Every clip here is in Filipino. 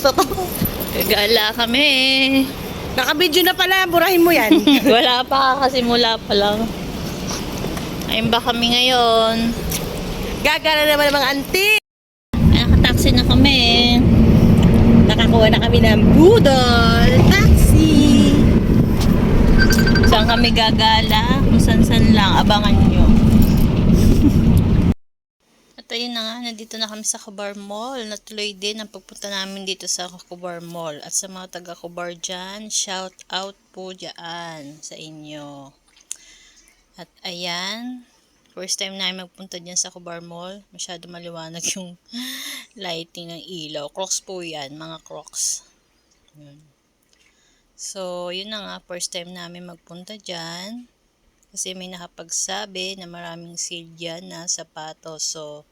pa to. Gagala kami. Nakabidyo na pala, burahin mo yan. Wala pa kasi mula pa lang. Ayun ba kami ngayon? Gagana naman mga anti. Ay, Nakataxi na kami. Nakakuha na kami ng budol. Taxi. Saan kami gagala? Kung saan-saan lang. Abangan nyo. At ayun na nga, nandito na kami sa Kubar Mall. Natuloy din ang pagpunta namin dito sa Kubar Mall. At sa mga taga Kubar dyan, shout out po dyan sa inyo. At ayan, first time namin magpunta dyan sa Kubar Mall. Masyado maliwanag yung lighting ng ilaw. Crocs po yan, mga crocs. Yun. So, yun na nga, first time namin magpunta dyan. Kasi may nakapagsabi na maraming sale dyan na sapatos. So,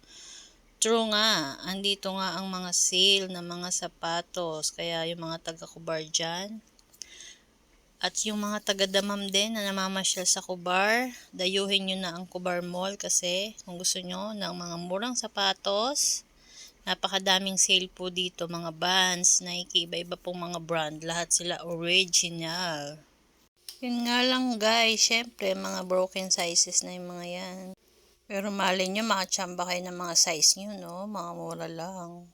true nga, andito nga ang mga sale na mga sapatos. Kaya yung mga taga-kubar dyan. At yung mga taga-damam din na namamasyal sa kubar, dayuhin nyo na ang kubar mall kasi kung gusto nyo ng mga murang sapatos, Napakadaming sale po dito, mga Vans, Nike, iba-iba pong mga brand. Lahat sila original. Yun nga lang guys, syempre mga broken sizes na yung mga yan. Pero mali nyo, makachamba kayo ng mga size nyo, no? Mga mura lang.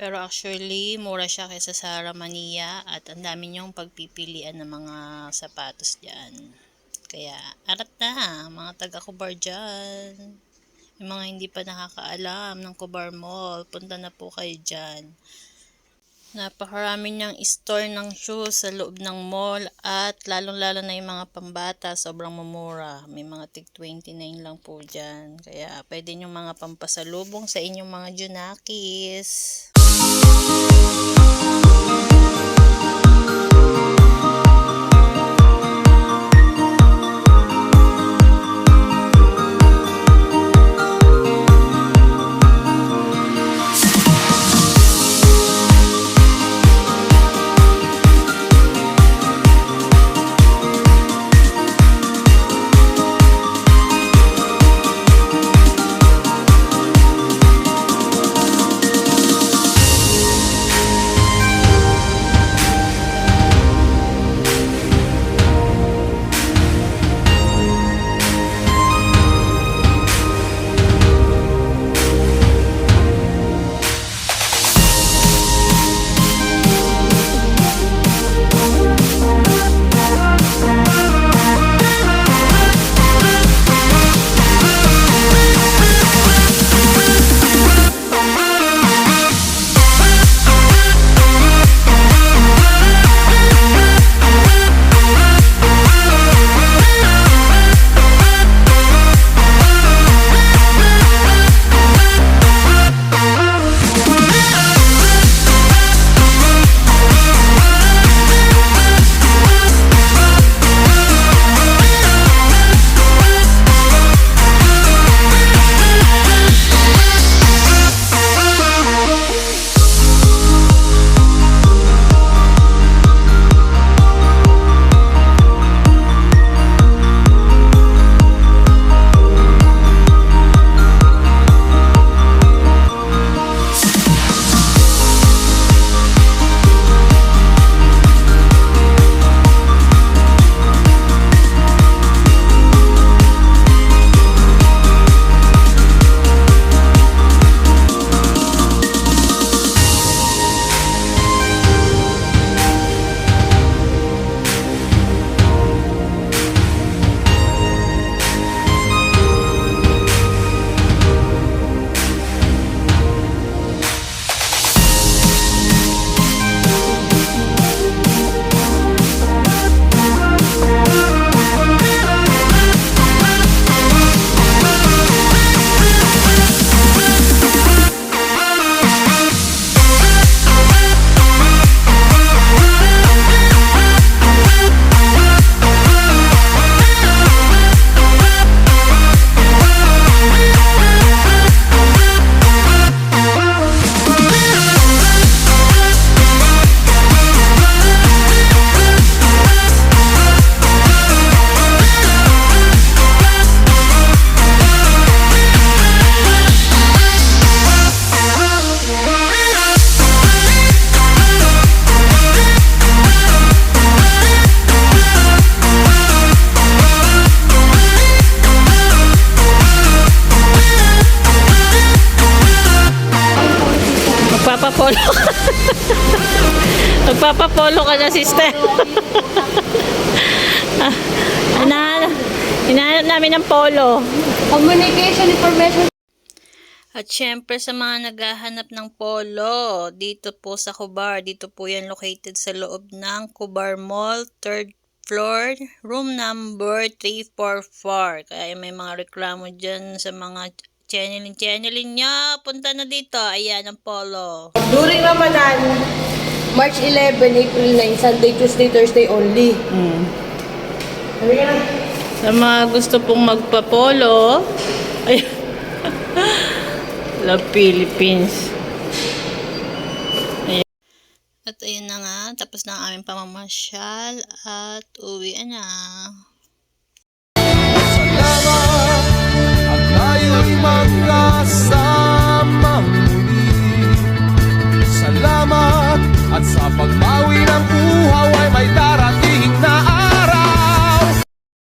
Pero actually, mura siya kaysa sa Ramania at ang dami nyong pagpipilian ng mga sapatos dyan. Kaya, arat na, mga taga-kubar dyan. Yung mga hindi pa nakakaalam ng Kubar Mall, punta na po kayo dyan. Napakarami niyang store ng shoes sa loob ng mall at lalong-lalo na yung mga pambata, sobrang mumura. May mga tig 29 lang po dyan. Kaya pwede yung mga pampasalubong sa inyong mga junakis. Magpapapolo ka na, sister. ah, hinahanap, hinahanap namin ng polo. Communication information. At syempre sa mga naghahanap ng polo, dito po sa Kubar, dito po yan located sa loob ng Kubar Mall, third floor, room number 344. Kaya may mga reklamo dyan sa mga channeling channeling niya. Punta na dito. Ayan ang polo. During Ramadan, March 11, April 9, Sunday, Tuesday, Thursday only. Sabi ka na. Sa mga gusto pong magpa-polo, ay, Love Philippines. Ayan. At ayun na nga, tapos na ang aming pamamasyal at uwi na.